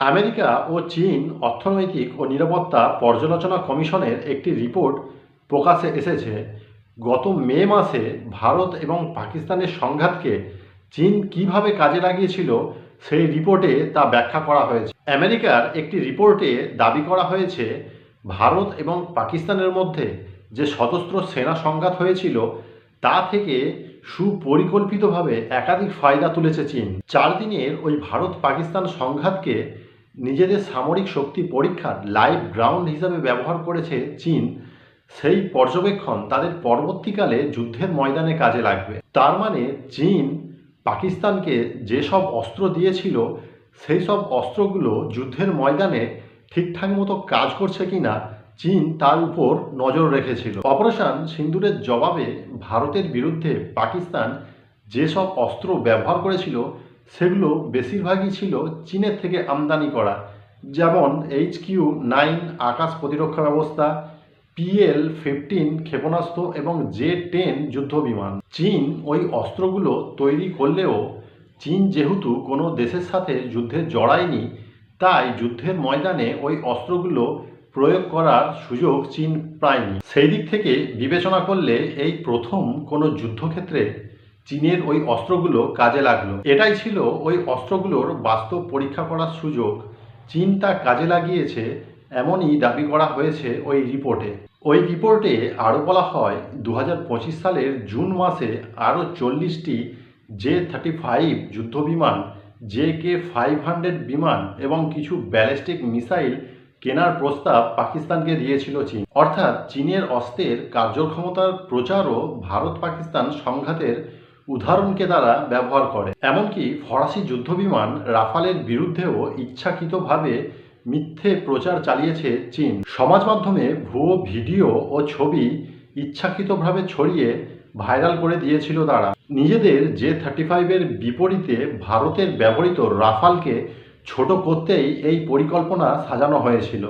America ও চীন অর্থনৈতিক ও নিরাপত্তা পর্যালোচনা কমিশনের একটি রিপোর্ট প্রকাশে এসেছে। গত মে মাসে ভারত এবং পাকিস্তানের সংঘাতকে চীন কীভাবে কাজে লাগিয়েছিল সেই রিপোর্টে তা ব্যাখ্যা করা হয়েছে। আমেরিকার একটি রিপোর্টে দাবি করা হয়েছে, ভারত এবং পাকিস্তানের মধ্যে যে সশস্ত্র সেনা সংঘাত হয়েছিল, তা থেকে সুপরিকল্পিতভাবে একাধিক ফায়দা তুলেছে চীন। চার দিনের ওই ভারত পাকিস্তান সংঘাতকে নিজেদের সামরিক শক্তি পরীক্ষার লাইভ গ্রাউন্ড হিসাবে ব্যবহার করেছে চীন, সেই পর্যবেক্ষণ তাদের পরবর্তীকালে যুদ্ধের ময়দানে কাজে লাগবে। তার মানে চীন পাকিস্তানকে যেসব অস্ত্র দিয়েছিল, সেই সব অস্ত্রগুলো যুদ্ধের ময়দানে ঠিকঠাক মতো কাজ করছে কিনা চীন তার উপর নজর রেখেছিল। অপারেশন সিন্দুরের জবাবে ভারতের বিরুদ্ধে পাকিস্তান যেসব অস্ত্র ব্যবহার করেছিল সেগুলো বেশিরভাগই ছিল চীনের থেকে আমদানি করা, যেমন এইচ কিউ নাইন আকাশ প্রতিরক্ষা ব্যবস্থা পিএল ফিফটিন ক্ষেপণাস্ত্র এবং জে টেন যুদ্ধ বিমান চীন ওই অস্ত্রগুলো তৈরি করলেও চীন যেহেতু কোনো দেশের সাথে যুদ্ধে জড়ায়নি, তাই যুদ্ধের ময়দানে ওই অস্ত্রগুলো প্রয়োগ করার সুযোগ চীন পায়নি। সেই দিক থেকে বিবেচনা করলে এই প্রথম কোনো যুদ্ধক্ষেত্রে চীনের ওই অস্ত্রগুলো কাজে লাগল। এটাই ছিল ওই অস্ত্রগুলোর বাস্তব পরীক্ষা করার সুযোগ। চীন তা কাজে লাগিয়েছে, এমনই দাবি করা হয়েছে ওই রিপোর্টে। ওই রিপোর্টে আরও বলা হয় দু হাজার পঁচিশ সালের জুন মাসে আরও চল্লিশটি জে থার্টি ফাইভ যুদ্ধবিমান, জে কে ফাইভ হান্ড্রেড বিমান এবং কিছু ব্যালিস্টিক মিসাইল কেনার প্রস্তাব পাকিস্তানকে দিয়েছিল চীন। অর্থাৎ চীনের অস্ত্রের কার্যক্ষমতার প্রচারও ভারত পাকিস্তান সংঘাতের উদাহরণকে তারা ব্যবহার করে। এমনকি ফরাসি যুদ্ধবিমান রাফালের বিরুদ্ধেও ইচ্ছাকৃতভাবে মিথ্যে প্রচার চালিয়েছে চীন। সমাজ মাধ্যমে ভুয়ো ভিডিও ও ছবি ইচ্ছাকৃতভাবে ছড়িয়ে ভাইরাল করে দিয়েছিল তারা। নিজেদের জে থার্টি ফাইভের বিপরীতে ভারতের ব্যবহৃত রাফালকে ছোট করতেই এই পরিকল্পনা সাজানো হয়েছিল।